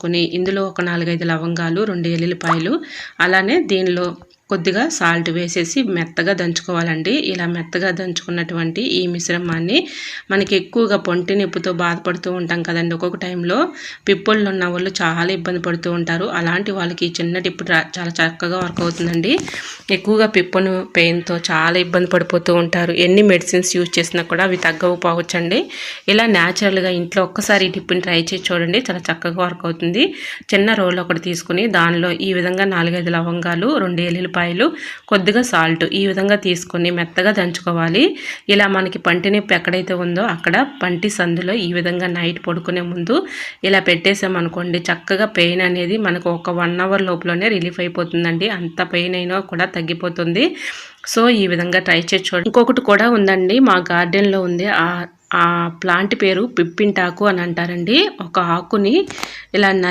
కొని ఇందులో ఒక నాలుగైదు లవంగాలు రెండు ఎల్లుల్లిపాయలు అలానే దీనిలో కొద్దిగా సాల్ట్ వేసేసి మెత్తగా దంచుకోవాలండి. ఇలా మెత్తగా దంచుకున్నటువంటి ఈ మిశ్రమాన్ని మనకి ఎక్కువగా పొంటి నొప్పితో బాధపడుతూ ఉంటాం కదండి ఒక్కొక్క టైంలో. పిప్పుళ్ళు ఉన్న వాళ్ళు చాలా ఇబ్బంది పడుతూ ఉంటారు. అలాంటి వాళ్ళకి ఈ చిన్న టిప్పు చాలా చక్కగా వర్క్ అవుతుందండి. ఎక్కువగా పిప్పును పెయిన్తో చాలా ఇబ్బంది పడిపోతూ ఉంటారు. ఎన్ని మెడిసిన్స్ యూజ్ చేసినా కూడా అవి తగ్గకపోవచ్చండి ఇలా న్యాచురల్గా ఇంట్లో ఒక్కసారి ఈ టిప్పుని ట్రై చేసి చూడండి. చాలా చక్కగా వర్క్ అవుతుంది. చిన్న రోల్ ఒకటి తీసుకుని దానిలో ఈ విధంగా నాలుగైదు లవంగాలు రెండు ఏళ్ళు ఎల్లుల్లిపాయలు కొద్దిగా సాల్ట్ ఈ విధంగా తీసుకొని మెత్తగా దంచుకోవాలి. ఇలా మనకి పంటి నొప్పి ఎక్కడైతే ఉందో అక్కడ పంటి సందులో ఈ విధంగా నైట్ పడుకునే ముందు ఇలా పెట్టేసామనుకోండి చక్కగా పెయిన్ అనేది మనకు ఒక వన్ అవర్ లోపలనే రిలీఫ్ అయిపోతుందండి. అంత పెయిన్ అయినా కూడా తగ్గిపోతుంది. సో ఈ విధంగా ట్రై చేసి చూడండి. ఇంకొకటి కూడా ఉందండి మా గార్డెన్లో ఉంది ఆ ఆ ప్లాంట్ పేరు పిప్పింటాకు అని అంటారండి. ఒక ఆకుని ఇలా న-